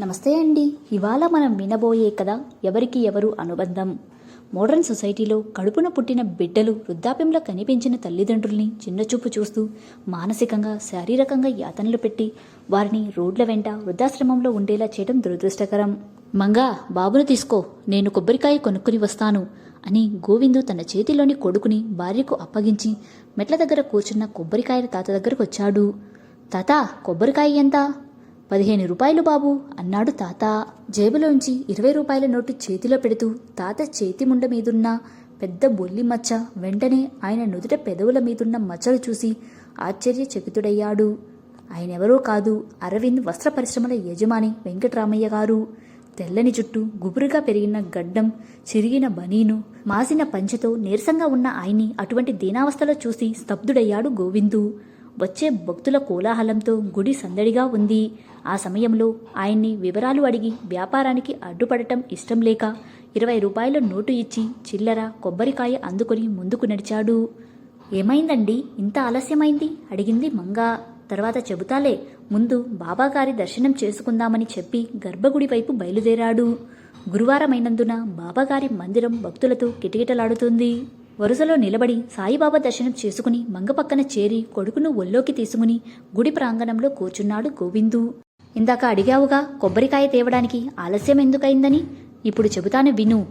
నమస్తే అండి. ఇవాళ మనం వినబోయే కదా ఎవరికి ఎవరు అనుబంధం? మోడర్న్ సొసైటీలో కడుపున పుట్టిన బిడ్డలు వృద్ధాప్యంలో కనిపించిన తల్లిదండ్రుల్ని చిన్నచూపు చూస్తూ మానసికంగా శారీరకంగా యాతనలు పెట్టి వారిని రోడ్ల వెంట వృద్ధాశ్రమంలో ఉండేలా చేయడం దురదృష్టకరం. మంగా బాబును తీసుకో నేను కొబ్బరికాయ కొనుక్కుని వస్తాను అని గోవిందు తన చేతిలోని కొడుకుని భార్యకు అప్పగించి మెట్ల దగ్గర కూర్చున్న కొబ్బరికాయల తాత దగ్గరకు వచ్చాడు. తాత కొబ్బరికాయ ఎంత? పదిహేను రూపాయలు బాబు అన్నాడు తాత. జేబులోంచి ఇరవై రూపాయల నోటు చేతిలో పెడుతూ తాత చేతి ముండ మీదున్న పెద్ద బొల్లి మచ్చ వెంటనే ఆయన నుదుట పెదవుల మీదున్న మచ్చలు చూసి ఆశ్చర్యచకితుడయ్యాడు. ఆయనెవరో కాదు అరవింద్ వస్త్ర పరిశ్రమల యజమాని వెంకటరామయ్య గారు. తెల్లని జుట్టు గుబురుగా పెరిగిన గడ్డం చిరిగిన బనీను మాసిన పంచెతో నీరసంగా ఉన్న ఆయన్ని అటువంటి దీనావస్థలో చూసి స్తబ్దుడయ్యాడు గోవిందు. వచ్చే భక్తుల కోలాహలంతో గుడి సందడిగా ఉంది. ఆ సమయంలో ఆయన్ని వివరాలు అడిగి వ్యాపారానికి అడ్డుపడటం ఇష్టం లేక ఇరవై రూపాయల నోటు ఇచ్చి చిల్లర కొబ్బరికాయ అందుకొని ముందుకు నడిచాడు. ఏమైందండి? ఇంత ఆలస్యమైంది? అడిగింది మంగా. తర్వాత చెబుతాలే ముందు బాబాగారి దర్శనం చేసుకుందామని చెప్పి గర్భగుడి వైపు బయలుదేరాడు. గురువారమైనందున బాబాగారి మందిరం భక్తులతో కిటకిటలాడుతుంది. వరుసలో నిలబడి సాయిబాబా దర్శనం చేసుకుని మంగ పక్కన చేరి కొడుకును ఒల్లోకి తీసుకుని గుడి ప్రాంగణంలో కూర్చున్నాడు గోవిందు. ఇందాక అడిగావుగా కొబ్బరికాయ తేవడానికి ఆలస్యం ఎందుకైందని? ఇప్పుడు చెబుతాను విను.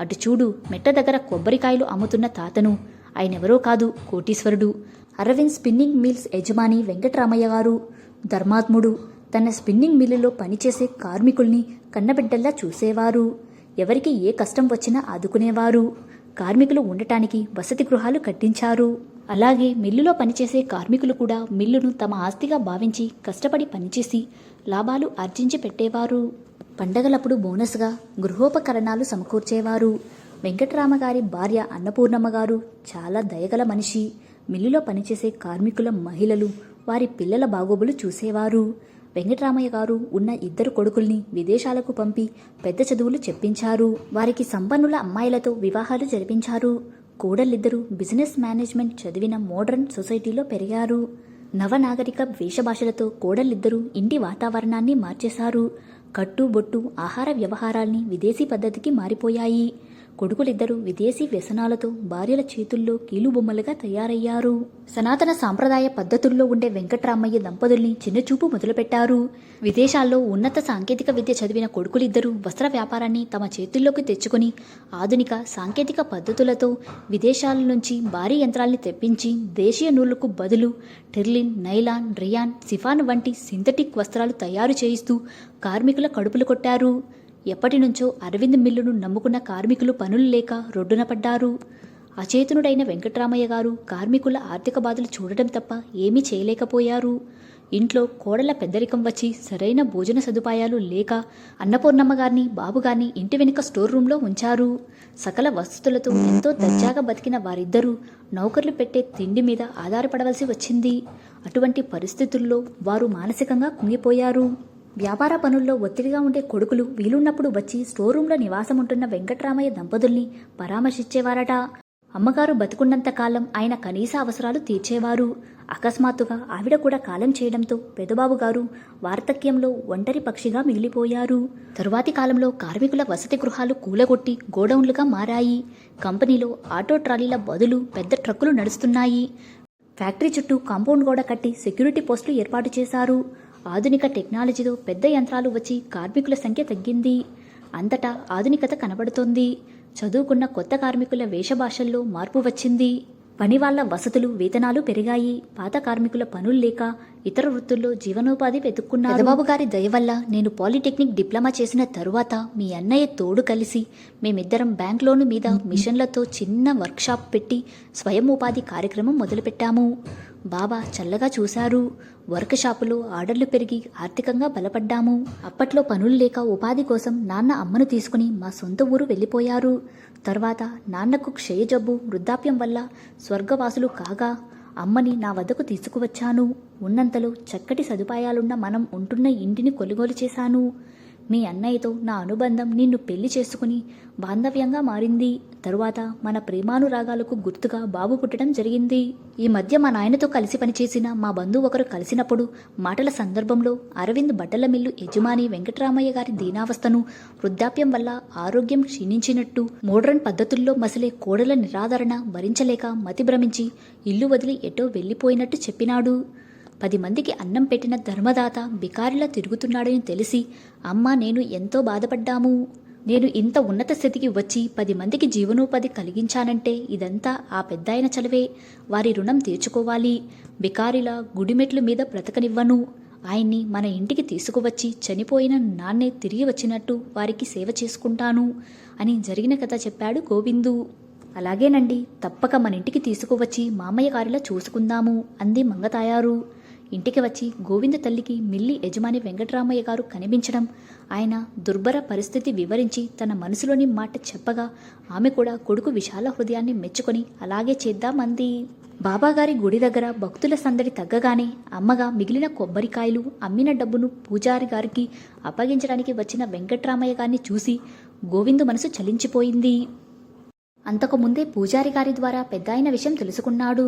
అటు చూడు మెట్ట దగ్గర కొబ్బరికాయలు అమ్ముతున్న తాతను. ఆయనెవరో కాదు కోటీశ్వరుడు. అరవింద్ స్పిన్నింగ్ మిల్స్ యజమాని వెంకటరామయ్య గారు. ధర్మాత్ముడు. తన స్పిన్నింగ్ మిల్లులో పనిచేసే కార్మికుల్ని కన్నబిడ్డల్లా చూసేవారు. ఎవరికి ఏ కష్టం వచ్చినా ఆదుకునేవారు. కార్మికులు ఉండటానికి వసతి గృహాలు కట్టించారు. అలాగే మిల్లులో పనిచేసే కార్మికులు కూడా మిల్లును తమ ఆస్తిగా భావించి కష్టపడి పనిచేసి లాభాలు ఆర్జించి పెట్టేవారు. పండగలప్పుడు బోనస్గా గృహోపకరణాలు సమకూర్చేవారు. వెంకటరామ గారి భార్య అన్నపూర్ణమ్మ గారు చాలా దయగల మనిషి. మిల్లులో పనిచేసే కార్మికుల మహిళలు వారి పిల్లల బాగోబులు చూసేవారు. వెంకటరామయ్య గారు ఉన్న ఇద్దరు కొడుకుల్ని విదేశాలకు పంపి పెద్ద చదువులు చెప్పించారు. వారికి సంపన్నుల అమ్మాయిలతో వివాహాలు జరిపించారు. కోడలిద్దరూ బిజినెస్ మేనేజ్మెంట్ చదివిన మోడర్న్ సొసైటీలో పెరిగారు. నవనాగరిక వేషభాషలతో కోడలిద్దరూ ఇంటి వాతావరణాన్ని మార్చేశారు. కట్టుబొట్టు ఆహార వ్యవహారాల్ని విదేశీ పద్ధతికి మారిపోయాయి. కొడుకులిద్దరూ విదేశీ వ్యసనాలతో భార్యల చేతుల్లో కీలుబొమ్మలుగా తయారయ్యారు. సనాతన సాంప్రదాయ పద్ధతుల్లో ఉండే వెంకట్రామయ్య దంపతుల్ని చిన్నచూపు మొదలుపెట్టారు. విదేశాల్లో ఉన్నత సాంకేతిక విద్య చదివిన కొడుకులిద్దరూ వస్త్ర వ్యాపారాన్ని తమ చేతుల్లోకి తెచ్చుకుని ఆధునిక సాంకేతిక పద్ధతులతో విదేశాల నుంచి భారీ యంత్రాల్ని తెప్పించి దేశీయ నూలుకు బదులు టెర్లిన్ నైలాన్ రియాన్ సిఫాన్ వంటి సింథటిక్ వస్త్రాలు తయారు చేయిస్తూ కార్మికుల కడుపులు కొట్టారు. ఎప్పటి నుంచో అరవింద్ మిల్లును నమ్ముకున్న కార్మికులు పనులు లేక రొడ్డున పడ్డారు. అచేతనుడైన వెంకట్రామయ్య గారు కార్మికుల ఆర్థిక బాధలు చూడటం తప్ప ఏమీ చేయలేకపోయారు. ఇంట్లో కోడల పెద్దరికం వచ్చి సరైన భోజన సదుపాయాలు లేక అన్నపూర్ణమ్మ గారిని బాబుగారిని ఇంటి వెనుక స్టోర్ రూంలో ఉంచారు. సకల వసతులతో ఎంతో దర్జాగా బతికిన వారిద్దరూ నౌకర్లు పెట్టే తిండి మీద ఆధారపడవలసి వచ్చింది. అటువంటి పరిస్థితుల్లో వారు మానసికంగా కుంగిపోయారు. వ్యాపార పనుల్లో ఒత్తిడిగా ఉండే కొడుకులు వీలున్నప్పుడు వచ్చి స్టోర్ రూంలో నివాసం ఉంటున్న వెంకట్రామయ్య దంపతుల్ని పరామర్శించేవారట. అమ్మగారు బతుకున్నంత కాలం ఆయన కనీస అవసరాలు తీర్చేవారు. అకస్మాత్తుగా ఆవిడ కూడా కాలం చేయడంతో పెదబాబు గారు వార్తక్యంలో ఒంటరి పక్షిగా మిగిలిపోయారు. తరువాతి కాలంలో కార్మికుల వసతి గృహాలు కూలగొట్టి గోడౌన్లుగా మారాయి. కంపెనీలో ఆటో ట్రాలీల బదులు పెద్ద ట్రక్కులు నడుస్తున్నాయి. ఫ్యాక్టరీ చుట్టూ కాంపౌండ్ గోడ కట్టి సెక్యూరిటీ పోస్టులు ఏర్పాటు చేశారు. ఆధునిక టెక్నాలజీతో పెద్ద యంత్రాలు వచ్చి కార్మికుల సంఖ్య తగ్గింది. అంతటా ఆధునికత కనబడుతోంది. చదువుకున్న కొత్త కార్మికుల వేషభాషల్లో మార్పు వచ్చింది. పనివాళ్ళ వసతులు వేతనాలు పెరిగాయి. పాత కార్మికుల పనులు లేక ఇతర వృత్తుల్లో జీవనోపాధి వెతుక్కున్నారు. బాబు గారి దయ వల్ల నేను పాలిటెక్నిక్ డిప్లొమా చేసిన తరువాత మీ అన్నయ్య తోడు కలిసి మేమిద్దరం బ్యాంక్ లోను మీద మిషన్లతో చిన్న వర్క్షాప్ పెట్టి స్వయం ఉపాధి కార్యక్రమం మొదలుపెట్టాము. బాబా చల్లగా చూశారు. వర్క్ షాపులో ఆర్డర్లు పెరిగి ఆర్థికంగా బలపడ్డాము. అప్పట్లో పనులు లేక ఉపాధి కోసం నాన్న అమ్మను తీసుకుని మా సొంత ఊరు వెళ్ళిపోయారు. తర్వాత నాన్నకు క్షయ జబ్బు వృద్ధాప్యం వల్ల స్వర్గవాసులు కాగా అమ్మని నా వద్దకు తీసుకువచ్చాను. ఉన్నంతలో చక్కటి సదుపాయాలున్న మనం ఉంటున్న ఇంటిని కొనుగోలు చేశాను. మీ అన్నయ్యతో నా అనుబంధం నిన్ను పెళ్ళి చేసుకుని బాంధవ్యంగా మారింది. తరువాత మన ప్రేమానురాగాలకు గుర్తుగా బాబు పుట్టడం జరిగింది. ఈ మధ్య మా నాయనతో కలిసి పనిచేసిన మా బంధువు ఒకరు కలిసినప్పుడు మాటల సందర్భంలో అరవింద్ బట్టల మిల్లు యజమాని వెంకటరామయ్య గారి దీనావస్థను వృద్ధాప్యం వల్ల ఆరోగ్యం క్షీణించినట్టు మోడ్రన్ పద్ధతుల్లో మసలే కోడల నిరాదరణ భరించలేక మతి భ్రమించి ఇల్లు వదిలి ఎటో వెళ్ళిపోయినట్టు చెప్పినాడు. పది మందికి అన్నం పెట్టిన ధర్మదాత బికారిలా తిరుగుతున్నాడని తెలిసి అమ్మ నేను ఎంతో బాధపడ్డాము. నేను ఇంత ఉన్నత స్థితికి వచ్చి పది మందికి జీవనోపాధి కలిగించానంటే ఇదంతా ఆ పెద్దాయన చలవే వారి రుణం తీర్చుకోవాలి. బికారిలా గుడిమెట్ల మీద బ్రతకనివ్వను. ఆయన్ని మన ఇంటికి తీసుకువచ్చి చనిపోయిన నాన్నే తిరిగి వచ్చినట్టు వారికి సేవ చేసుకుంటాను అని జరిగిన కథ చెప్పాడు గోవిందు. అలాగేనండి తప్పక మన ఇంటికి తీసుకువచ్చి మామయ్య గారిలా చూసుకుందాము అంది మంగతాయారు. ఇంటికి వచ్చి గోవింద తల్లికి మిల్లి యజమాని వెంకటరామయ్య గారు కనిపించడం ఆయన దుర్భర పరిస్థితి వివరించి తన మనసులోని మాట చెప్పగా ఆమె కూడా కొడుకు విశాల హృదయాన్ని మెచ్చుకొని అలాగే చేద్దామంది బాబాగారి గుడి దగ్గర భక్తుల సందడి తగ్గగానే అమ్మగా మిగిలిన కొబ్బరికాయలు అమ్మిన డబ్బును పూజారి గారికి అప్పగించడానికి వచ్చిన వెంకట్రామయ్య గారిని చూసి గోవిందు మనసు చలించిపోయింది. అంతకుముందే పూజారి గారి ద్వారా పెద్దాయన విషయం తెలుసుకున్నాడు.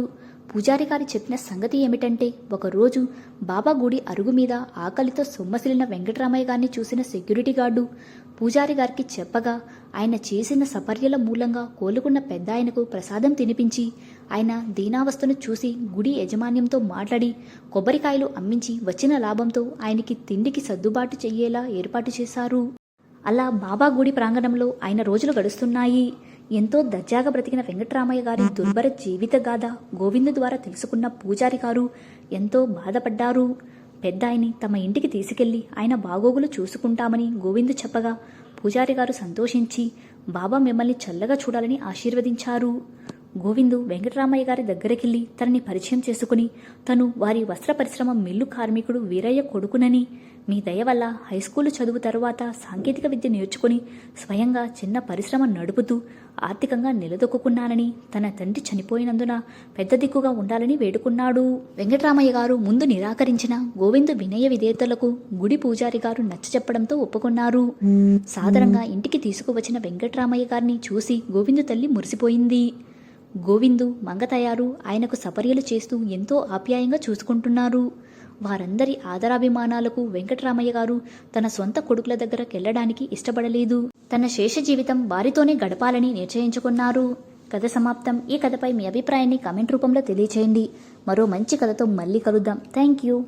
పూజారి గారి చెప్పిన సంగతి ఏమిటంటే ఒకరోజు బాబా గుడి అరుగు మీద ఆకలితో సొమ్మసిలిన వెంకటరామయ్య గారిని చూసిన సెక్యూరిటీ గార్డు పూజారి గారికి చెప్పగా ఆయన చేసిన సపర్యల మూలంగా కోలుకున్న పెద్దాయనకు ప్రసాదం తినిపించి ఆయన దీనావస్థను చూసి గుడి యజమాన్యంతో మాట్లాడి కొబ్బరికాయలు అమ్మించి వచ్చిన లాభంతో ఆయనకి తిండికి సర్దుబాటు చెయ్యేలా ఏర్పాటు చేశారు. అలా బాబా గుడి ప్రాంగణంలో ఆయన రోజులు గడుస్తున్నాయి. ఎంతో దర్జాగా బ్రతికిన వెంకటరామయ్య గారి దుర్భర జీవిత గాథ గోవిందు ద్వారా తెలుసుకున్న పూజారి గారు ఎంతో బాధపడ్డారు. పెద్ద ఆయన్ని తమ ఇంటికి తీసుకెళ్ళి ఆయన బాగోగులు చూసుకుంటామని గోవిందు చెప్పగా పూజారి గారు సంతోషించి బాబా మిమ్మల్ని చల్లగా చూడాలని ఆశీర్వదించారు. గోవిందు వెంకటరామయ్య గారి దగ్గరికెళ్ళి తనని పరిచయం చేసుకుని తను వారి వస్త్ర పరిశ్రమ మిల్లు కార్మికుడు వీరయ్య కొడుకునని మీ దయ వల్ల హైస్కూలు చదువు తరువాత సాంకేతిక విద్య నేర్చుకుని స్వయంగా చిన్న పరిశ్రమ నడుపుతూ ఆర్థికంగా నిలదొక్కున్నానని తన తండ్రి చనిపోయినందున పెద్ద దిక్కుగా ఉండాలని వేడుకున్నాడు. వెంకటరామయ్య గారు ముందు నిరాకరించిన గోవిందు వినయ విధేయతలకు గుడి పూజారి గారు నచ్చచెప్పడంతో ఒప్పుకున్నారు. సాధారణంగా ఇంటికి తీసుకువచ్చిన వెంకటరామయ్య గారిని చూసి గోవిందు తల్లి మురిసిపోయింది. గోవిందు మంగతయారు ఆయనకు సపర్యలు చేస్తూ ఎంతో ఆప్యాయంగా చూసుకుంటున్నారు. వారందరి ఆదరాభిమానాలకు వెంకటరామయ్య గారు తన సొంత కొడుకుల దగ్గరకెళ్ళడానికి ఇష్టపడలేదు. తన శేష జీవితం వారితోనే గడపాలని నిశ్చయించుకున్నారు. కథ సమాప్తం. ఈ కథపై మీ అభిప్రాయాన్ని కామెంట్ రూపంలో తెలియచేయండి. మరో మంచి కథతో మళ్ళీ కలుద్దాం. Thank you.